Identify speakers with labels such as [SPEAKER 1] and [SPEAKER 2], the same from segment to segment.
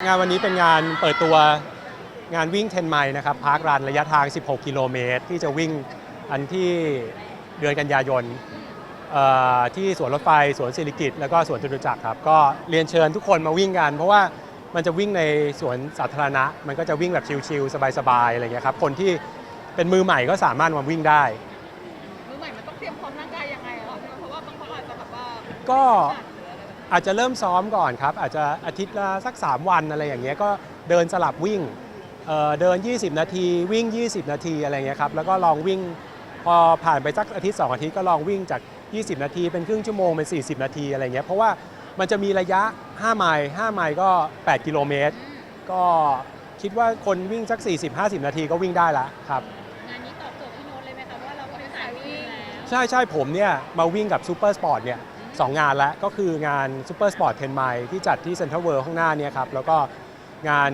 [SPEAKER 1] งานวันนี้เป็นงานเปิดตัวงานวิ่ง 10 ไมล์นะครับพาร์ครันระยะทาง 16 กิโลเมตร ที่จะวิ่งอันที่เดือนกันยายนเอ่อที่สวนรถไฟสวนสิริกิตแล้วก็สวนจตุจักรครับ ก็เรียนเชิญทุกคนมาวิ่งกัน เพราะว่ามันจะวิ่งในสวนสาธารณะ มันก็จะวิ่งแบบชิลๆ สบายๆ อะไรเงี้ยครับ คนที่เป็นมือใหม่ก็สามารถมาวิ่งได้
[SPEAKER 2] มือใหม่มันต้องเตรียมพร้อมร่างกายยังไงอะคะเพราะว่าบางคนอาจจะแบบว่า
[SPEAKER 1] ก็
[SPEAKER 2] หนักหรื ออะไรแบบนี้
[SPEAKER 1] อาจจะเริ่มซ้อมก่อนครับ อาจจะอาทิตย์ละสัก 3 วันอะไรอย่างเงี้ยก็เดินสลับวิ่งเอ่อเดิน 20 นาที วิ่ง 20 นาทีอะไรเงี้ยครับแล้วก็ลองวิ่งพอผ่านไปสักอาทิตย์ 2 อาทิตย์ก็ลองวิ่งจาก 20 นาที เป็นครึ่งชั่วโมงเป็น 40 นาทีอะไรเงี้ยเพราะว่ามันจะมีระยะ 5 ไมล์ 5 ไมล์ก็ 8 กิโลเมตร ก็คิดว่าคนวิ่งสัก 40-50 นาทีก็วิ่งได้ละครับ
[SPEAKER 3] งานนี้ตอบโจทย์พี่โน้ตเลยไหมคะว่าเราก็เป็นสายวิ่งแล้ว
[SPEAKER 1] ใช่ใช่ผมเนี่ยมาวิ่งกับซูเปอร์สปอร์ตเนี่ย สองงานแล้วก็คืองานซูเปอร์สปอร์ต10ไมล์ที่จัดที่เซ็นทรัลเวิลด์ข้างหน้าเนี่ยครับแล้วก็งาน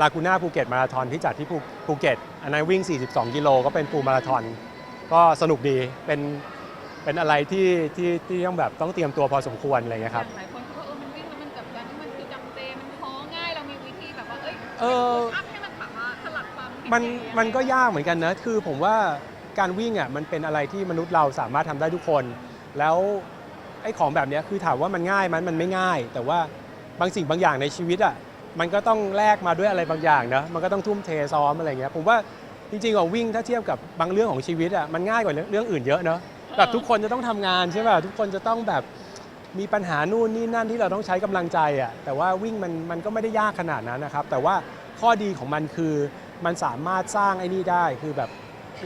[SPEAKER 1] ลากูน่าภูเก็ตมาราธอนที่จัดที่ภูภูเก็ตอันนั้นวิ่ง 42 กิโลก็เป็นฟูลมาราธอนก็สนุกดีเป็นเป็นอะไรที่ที่ที่ต้องแบบต้องเตรียมตัวพอสมควรอะไรเงี้ยครับ
[SPEAKER 2] หลายคนคิดว่าเออมันวิ่งแล้วมันกับการที่มันคือจำเจมันท้อง่ายเรามีวิธีแบบว่าเอ้ย
[SPEAKER 1] เออ
[SPEAKER 2] อัพให้มันแบบว่าสลัดความผิด
[SPEAKER 1] มัน
[SPEAKER 2] อย่างเงี้ย
[SPEAKER 1] มันก็ยากเหมือนกันนะคือผมว่าการวิ่งอะมันเป็นอะไรที่มนุษย์เราสามารถทำได้ทุกคน แล้ว ไอ้ของแบบนี้คือถามว่ามันง่ายมันมันไม่ง่าย แต่ว่าบางสิ่งบางอย่างในชีวิตอะมันก็ต้องแลกมาด้วยอะไรบางอย่างนะมันก็ต้องทุ่มเทซ้อมอะไรเงี้ยผมว่าจริงๆอะวิ่งถ้าเทียบกับบางเรื่องของชีวิตอะมันง่ายกว่าเรื่องอื่นเยอะเนาะแบบทุกคนจะต้องทำงานใช่ป่ะทุกคนจะต้องแบบมีปัญหานู่นนี่นั่นที่เราต้องใช้กำลังใจอะแต่ว่าวิ่งมันมันก็ไม่ได้ยากขนาดนั้นนะครับ แต่ว่าข้อดีของมันคือมันสามารถสร้างไอ้นี่ได้คือแบบ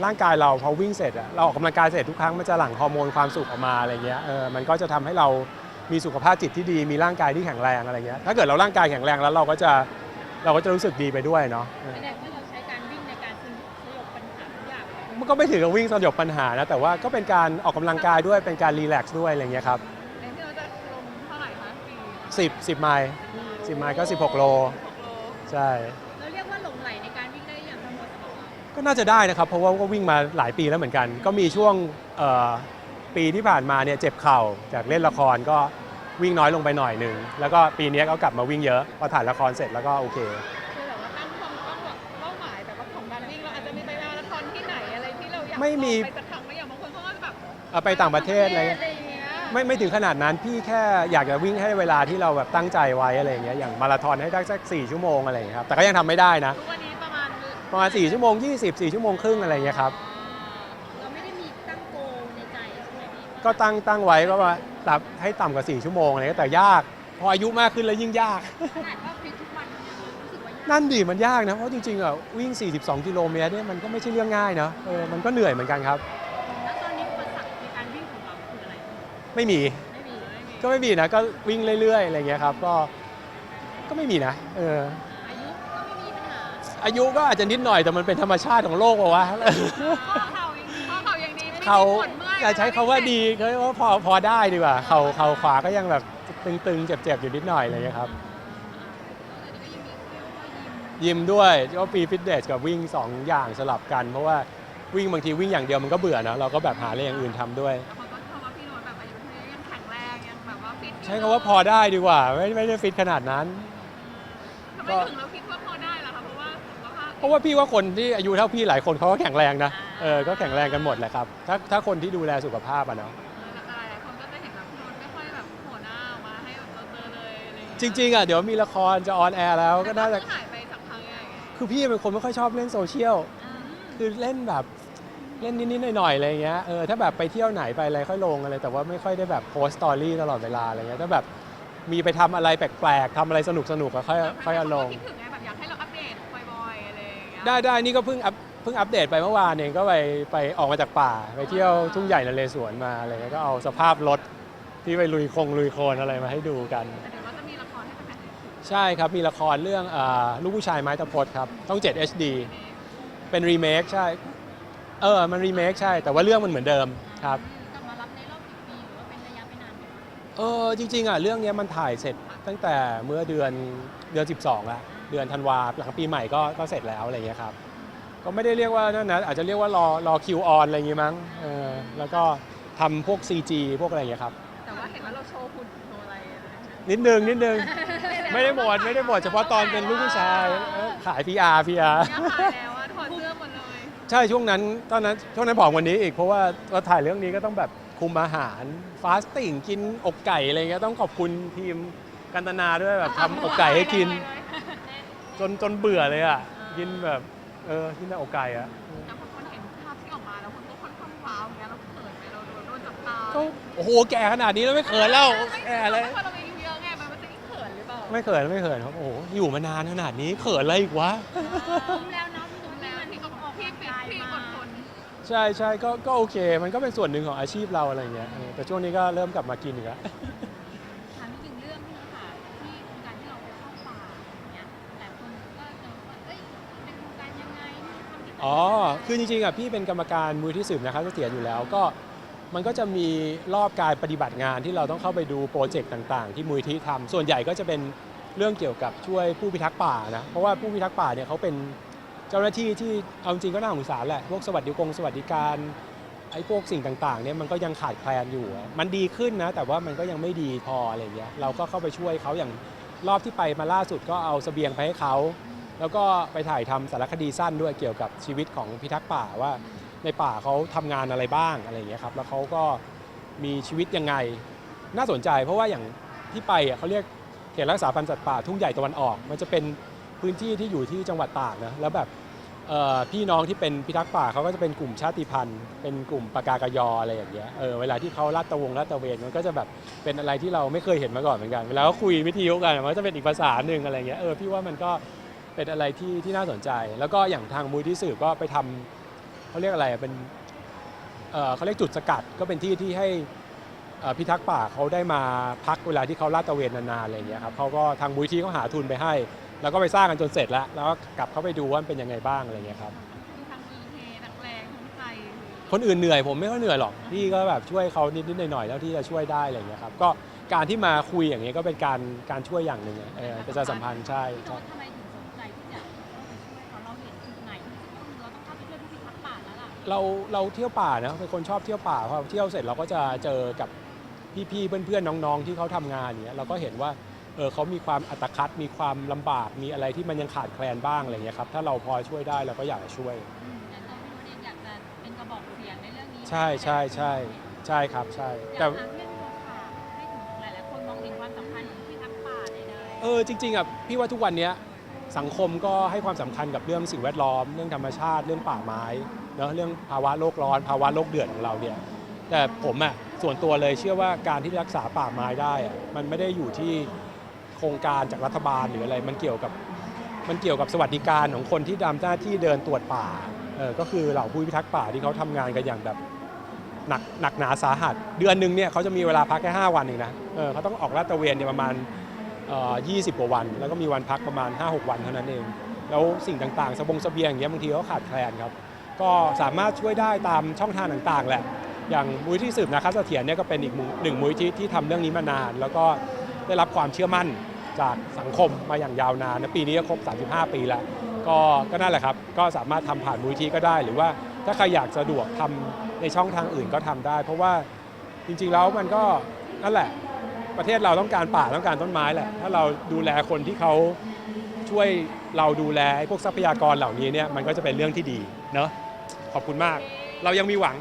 [SPEAKER 1] ร่างกายเราพอวิ่งเสร็จอะเราออกกำลังกายเสร็จทุกครั้งมันจะหลั่งฮอร์โมนความสุขออกมาอะไรเงี้ยเออมันก็จะทำให้เรามีสุขภาพจิตที่ดีมีร่างกายที่แข็งแรงอะไรเงี้ยถ้าเกิดเราร่างกายแข็งแรงแล้วเราก็จะเราก็จะรู้สึกดีไปด้วยเนาะเออ
[SPEAKER 3] แสดงว่าเราใช้การวิ่งในการสยบปัญหาทุกอย่างเลย
[SPEAKER 1] มันก็ไม่ถึงกับวิ่งสยบปัญหานะ แต่ว่าก็เป็นการออกกำลังกายด้วยเป็นการรีแลกซ์ด้วยอะไรเงี้ยครับ
[SPEAKER 2] ในที่เราจะลงเท่าไหร่คะปี
[SPEAKER 1] 10 10ไมล์10ไมล์ก็ 16 โล
[SPEAKER 2] หกโล
[SPEAKER 1] ใช่
[SPEAKER 3] ก็น่า
[SPEAKER 1] จะได้นะครับ เพราะว่าก็วิ่งมาหลายปีแล้วเหมือนกัน ก็มีช่วงเอ่อปีที่ผ่านมาเนี่ยเจ็บเข่าจากเล่นละครก็วิ่งน้อยลงไปหน่อยหนึ่งแล้วก็ปีนี้ก็กลับมาวิ่งเยอะพอถ่ายละครเสร็จแล้วก็โอเค
[SPEAKER 2] คือแบบว่าตั้งความต้องแบบเป้าหมายแบบว่าของการวิ่งเราอาจจะมีไปมาราธอนที่ไหนอะไรที่เราอยาก
[SPEAKER 1] ไม่มี
[SPEAKER 2] ลองไปสักครั้งไหมอย่างบางคนเขาก็จะแบบ
[SPEAKER 1] เอาไปต่างประเทศอะไรเงี้ย
[SPEAKER 2] อะไรอย่างเงี้ย
[SPEAKER 1] ไม่ไม่ถึงขนาดนั้นพี่แค่อยากจะวิ่งให้เวลาที่เราแบบตั้งใจไว้อะไรอย่างเงี้ยอย่างมาราธอนให้ได้สัก4ชั่วโมงอะไรอย่างเงี้ยครับแต่ก็ยังทำไม่ได้นะ
[SPEAKER 2] ทุกวันนี้ ประมาณ
[SPEAKER 1] ประมาณ4ชั่วโมง 20 4ชั่วโมงครึ่งอะไรอย่างเงี้ยครับ
[SPEAKER 3] เราไม่ได้มีตั้งโกลในใจใช่ไหมพี่
[SPEAKER 1] ก็ตั้งตั้งไว้ก็ว่าตับให้ต่ำกว่า 4 ชั่วโมงอะไรเงี้ยแต่ยาก พออายุมากขึ้นแล้วยิ่งยาก
[SPEAKER 3] ขนาดว่าฟิตทุกวันเนี่ยรู้สึกว่ายาก
[SPEAKER 1] นั่นดิมันยากนะ เพราะจริงๆอะวิ่ง 42 กิโลเมตรเนี่ยมันก็ไม่ใช่เรื่องง่ายนะเออมันก็เหนื่อยเหมือนกันครับ
[SPEAKER 3] แล้วตอนนี้อุปสรรคในการวิ่งของเราคืออะไร
[SPEAKER 1] ไม่มี
[SPEAKER 3] ไม่มี
[SPEAKER 1] ก็ไม่มีนะ ก็วิ่งเรื่อยๆ อะไรเงี้ยครับ ก็ ก็ไม่มีนะ เออ
[SPEAKER 3] อายุก็ไม่มีปัญหา
[SPEAKER 1] อายุก็อาจจะนิดหน่อยแต่มันเป็นธรรมชาติของโลกอะวะ
[SPEAKER 2] ข้อเข่ายังดีข้อเข่ายังดีไม่มี
[SPEAKER 1] เขา
[SPEAKER 2] ปวดเมื่อย
[SPEAKER 1] อย่าใช้คาว่าดีเขาเรียกว่าพอพอได้ดีกว่าเขาเขาขวาก็ยังแบบตึงๆ เจ็บๆ อยู่นิดหน่อยอะไรเงี้ยครับ ยิมด้วยก็ปีฟิตเนสกับวิ่ง2อย่างสลับกัน เพราะว่าวิ่งบางทีวิ่งอย่างเดียวมันก็เบื่อนะเราก็แบบหาอะไรอย่างอื่นทำด้วย
[SPEAKER 2] แล้วเขาก็ชมว่าพี่โน้ตแบบอายุเท่านี้ยังแข็งแรงยังแบบว่าฟิตอยู่
[SPEAKER 1] ใช้คำว่าพอได้ดีกว่า ไม่ไม่ได้ฟิตขนาดนั้น
[SPEAKER 2] ทำไมถึงเรา เพราะว่าพี่
[SPEAKER 1] ว่าคนที่อายุเท่าพี่หลายคนเขาก็แข็งแรงนะเออก็แข็งแรงกันหมดแหละครับถ้าถ้าคนที่ดูแลสุขภาพอะเนาะ
[SPEAKER 2] หลายๆคนก็จะเห็นแบบพี่โน้ตไม่ค่อยแบบโผล่หน้าออกมาให้แบบเจอๆเลยอะไรอย่าง
[SPEAKER 1] จ
[SPEAKER 2] เงี้ย
[SPEAKER 1] ริงๆอะเดี๋ยวมีละครจะออนแอร์แล้วก็น่าจะ
[SPEAKER 2] หายไปสักพักใหญ่ไง
[SPEAKER 1] คือพี่เป็นคนไม่ค่อยชอบเล่นโซเชียลคือเล่นแบบเล่นนิดๆหน่อยๆอะไรเงี้ยเออถ้าแบบไปเที่ยวไหนไปอะไรค่อยลงอะไรแต่ว่าไม่ค่อยได้แบบโพสต์สตอรี่ตลอดเวลาอะไรเงี้ยถ้าแบบมีไปทำอะไรแปลกๆทำอะไรสนุกๆก็ค่อยค่อยเอาลง
[SPEAKER 2] ไรอย่างเงี้ย
[SPEAKER 1] ได้ได้นี่ก็เพิ่งอัพเพิ่งอัปเดตไปเมื่อวานเองก็ไปไปออกมาจากป่า ไปเที่ยวทุ่งใหญ่นเรศวรมาอะไรเงี้ยก็เอาสภาพรถที่ไปลุยคงลุยโคลนอะไรมาให้ดูกัน
[SPEAKER 2] แต่เดี๋ยวก็จะมีละครให้แฟนๆได้ดู
[SPEAKER 1] ใช่ครับ มีละครเรื่องอาลูกผู้ชายไม้ตะพดครับต้อง 7 HD เป็นรีเมคใช่ เออ มันรีเมคใช่ แต่ว่าเรื่องมันเหมือนเดิมครับ
[SPEAKER 3] กลับมารับในรอบกี่ปีหรือว่าเป็นระยะไปนานไหม
[SPEAKER 1] เออจริงๆอะเรื่องเนี้ยมันถ่ายเสร็จตั้งแต่เมื่อเดือนเดือน 12ละ เดือนธันวาหลังปีใหม่ก็ก็เสร็จแล้วอะไรเงี้ยครับก็ไม่ได้เรียกว่านั่นนะอาจจะเรียกว่ารอรอคิวออนอะไรอย่างงี้มั้งเออแล้วก็ทำพวก CG พวกอะไรอย่างเงี้ยครับ
[SPEAKER 2] แต่ว่าเห็นว่าเราโชว์หุ่นโชว์อะไรอะไรนะ
[SPEAKER 1] นิดนึงนิดนึง
[SPEAKER 2] ใน
[SPEAKER 1] ไม่ได้หมดไม่ได้หมดเฉพาะตอนเป็นลูกผู้ชายเออขาย PR PR
[SPEAKER 2] เนี่ยขายแล้วอะถอดเสื้อหมดเลย
[SPEAKER 1] ใช่ช่วงนั้นตอนนั้นช่วงนั้นผอมกว่านี้อีกเพราะว่าเราถ่ายเรื่องนี้ก็ต้องแบบคุมอาหารฟาสติ้งกินอกไก่อะไรเงี้ยต้องขอบคุณทีมกันตนาด้วยแบบทำอกไก่ให้กิน จนจนเบื่อเลยอะกินแบบเออกินแต่อกไก่อะ
[SPEAKER 2] แต่คนเห็นภาพที่ออกมาแล้วคนก็ค่อนข้างว้าวอย่างเงี้ยเราเขินไหมเราโดนโดนจับตา
[SPEAKER 1] ก็โอ้โหแก่ขนาดนี้แล้วไม่เขินแล้วแก่เลย
[SPEAKER 2] พอเราอายุเยอะไงมันมันจะยิ่งเขินหรือเปล่า
[SPEAKER 1] ไม่เขินไม่เขินครับโอ้โหอยู่มานานขนาดนี้เขินอะไรอีกวะ
[SPEAKER 3] คุ้มแล้วเนาะพี่นุ้ย
[SPEAKER 2] แล้ว
[SPEAKER 3] มัน
[SPEAKER 2] ที่
[SPEAKER 3] ต้
[SPEAKER 2] ก็
[SPEAKER 3] องออก
[SPEAKER 2] พี่
[SPEAKER 3] กำลัง
[SPEAKER 2] ปิด
[SPEAKER 3] กาย
[SPEAKER 2] พี่
[SPEAKER 3] มา
[SPEAKER 2] อดทน
[SPEAKER 1] ใช่ใช่ก็ก็โอเค มันก็เป็นส่วนหนึ่งของอาชีพเราอะไรเงี้ยเออแต่ช่วงนี้ก็เริ่มกลับมากินอีกแล้ว
[SPEAKER 3] อ๋อ คือจริ
[SPEAKER 1] งๆอะพี่เป็นกรรมการมูลที่สืบนะครับเสถียรอยู่แล้วก็มันก็จะมีรอบการปฏิบัติงานที่เราต้องเข้าไปดูโปรเจกต์ต่างๆ ที่มูลที่ทำส่วนใหญ่ก็จะเป็นเรื่องเกี่ยวกับช่วยผู้พิทักษ์ป่านะเพราะว่าผู้พิทักษ์ป่าเนี่ยเขาเป็นเจ้าหน้าที่ที่เอาจริงก็น่าสงสารแหละพวกสวัสดิกงสวัสดิการไอ้พวกสิ่งต่างๆเนี่ยมันก็ยังขาดแคลนอยู่ มันดีขึ้นนะ แต่ว่ามันก็ยังไม่ดีพออะไรเงี้ยเราก็เข้าไปช่วยเขาอย่างรอบที่ไปมาล่าสุดก็เอาเสบียงไปให้เขา แล้วก็ไปถ่ายทำสารคดีสั้นด้วยเกี่ยวกับชีวิตของพิทักษ์ป่าว่า ในป่าเขาทำงานอะไรบ้างอะไรอย่างเงี้ยครับแล้วเขาก็มีชีวิตยังไงน่าสนใจ เพราะว่าอย่างที่ไปอะเขาเรียกเขตรักษาพันธุ์สัตว์ป่าทุ่งใหญ่ตะวันออก มันจะเป็นพื้นที่ที่อยู่ที่จังหวัดตากนะแล้วแบบพี่น้องที่เป็นพิทักษ์ป่าเขาก็จะเป็นกลุ่มชาติพันธุ์ เป็นกลุ่มปากากยออะไรอย่างเงี้ยเออเวลาที่เขาลาดตะวงลาดตะเวนมันก็จะแบบเป็นอะไรที่เราไม่เคยเห็นมาก่อนเหมือนกันเวลาเขาคุยวิทยุกันมันก็จะเป็นอีกภาษาหนึ่งอะไรเงี้ยเออพี่ว่ามันก็ เป็นอะไรที่ที่น่าสนใจ แล้วก็อย่างทางมูลที่สืบก็ไปทำเขาเรียกอะไรอะเป็นเอ่อเขาเรียกจุดสกัดก็เป็นที่ที่ให้เอ่อพิทักษ์ป่าเขาได้มาพักเวลาที่เขาลาดตระเวนนานๆอะไรอย่างเงี้ยครับเขาก็ทางมูลที่เขาหาทุนไปให้ แล้วก็ไปสร้างกันจนเสร็จแล้ว แล้วก็กลับเข้าไปดูว่ามันเป็นยังไงบ้างอะไรอย่างเงี้ยครับ
[SPEAKER 2] คือทั้งอีเทนักแรงทั้งไทย
[SPEAKER 1] คนอื่นเหนื่อยผมไม่ค่อยเหนื่อยหรอกพี่ก็แบบช่วยเขานิดๆหน่อยๆแล้วที่จะช่วยได้อะไรอย่างเงี้ยครับก็การที่มาคุยอย่างเงี้ยก็เป็นการการช่วยอย่างหนึ่งอะเออประชาสัมพันธ์ใช่
[SPEAKER 3] พี่
[SPEAKER 1] ใช่
[SPEAKER 3] โน้ตทำไม เราเราเที่
[SPEAKER 1] ยวป่านะเป็นคนชอบเที่ยวป่าพอเที่ยวเสร็จเราก็จะเจอกับพี่ๆเพื่อนๆน้องๆที่เขาทำงานอย่างเงี้ยเราก็เห็นว่าเออเขามีความอัตคัดมีความลำบากมีอะไรที่มันยังขาดแคลนบ้างอะไรเงี้ยครับถ้าเราพอช่วยได้เราก็อยากจะช่วย
[SPEAKER 3] อืมแต่ตัวพี่โน้ตเองอยากจะเป็นกระบอกเสียงในเรื่องนี้
[SPEAKER 1] ใช่ใช่ใช่ใช่ครับใช่
[SPEAKER 3] อยา
[SPEAKER 1] แต่
[SPEAKER 3] กถามพี่โน้ตค่ะให้ถึงหลายๆคนมองเห็นความสำคัญของพี่ทักษ์ป่าในใด
[SPEAKER 1] เออจริงๆอะพี่ว่าทุกวันเนี้ยสังคมก็ให้ความสำคัญกับเรื่องสิ่งแวดล้อม เรื่องธรรมชาติเรื่องป่าไม้ เนะเรื่องภาวะโลกร้อน ภาวะโลกเดือดของเราเนี่ยแต่ผมอะส่วนตัวเลยเชื่อว่าการที่รักษาป่าไม้ได้อะมันไม่ได้อยู่ที่โครงการจากรัฐบาลหรืออะไร มันเกี่ยวกับมันเกี่ยวกับสวัสดิการของคนที่ทำหน้าที่เดินตรวจป่าเออก็คือเหล่าผู้พิทักษ์ป่าที่เขาทำงานกันอย่างแบบหนักหนักหนาสาหัส เดือนหนึ่งเนี่ยเขาจะมีเวลาพักแค่ 5 วันเองนะเออเขาต้องออกลาดตระเวนเนี่ยประมาณเอ่อ20กว่าวัน แล้วก็มีวันพักประมาณ 5-6 วันเท่านั้นเอง แล้วสิ่งต่างๆสบงเสบียงอย่างเงี้ยบางทีก็ขาดแคลนครับ ก็สามารถช่วยได้ตามช่องทางต่างๆ แหละ อย่างมูลที่สืบนะครับเสถียรเนี่ยก็เป็นอีกหนึ่งมูลที่ที่ทำเรื่องนี้มานาน แล้วก็ได้รับความเชื่อมั่นจากสังคมมาอย่างยาวนานนะปีนี้ก็ครบ 35 ปีแล้ว ก็ก็นั่นแหละครับ ก็สามารถทำผ่านมูลที่ก็ได้ หรือว่าถ้าใครอยากสะดวกทำในช่องทางอื่นก็ทำได้ เพราะว่าจริงๆแล้วมันก็นั่นแหละ ประเทศเราต้องการป่าต้องการต้นไม้แหละ ถ้าเราดูแลคนที่เขาช่วยเราดูแลพวกทรัพยากรเหล่านี้เนี่ยมันก็จะเป็นเรื่องที่ดีเนาะ ขอบคุณมาก เรายังมีหวัง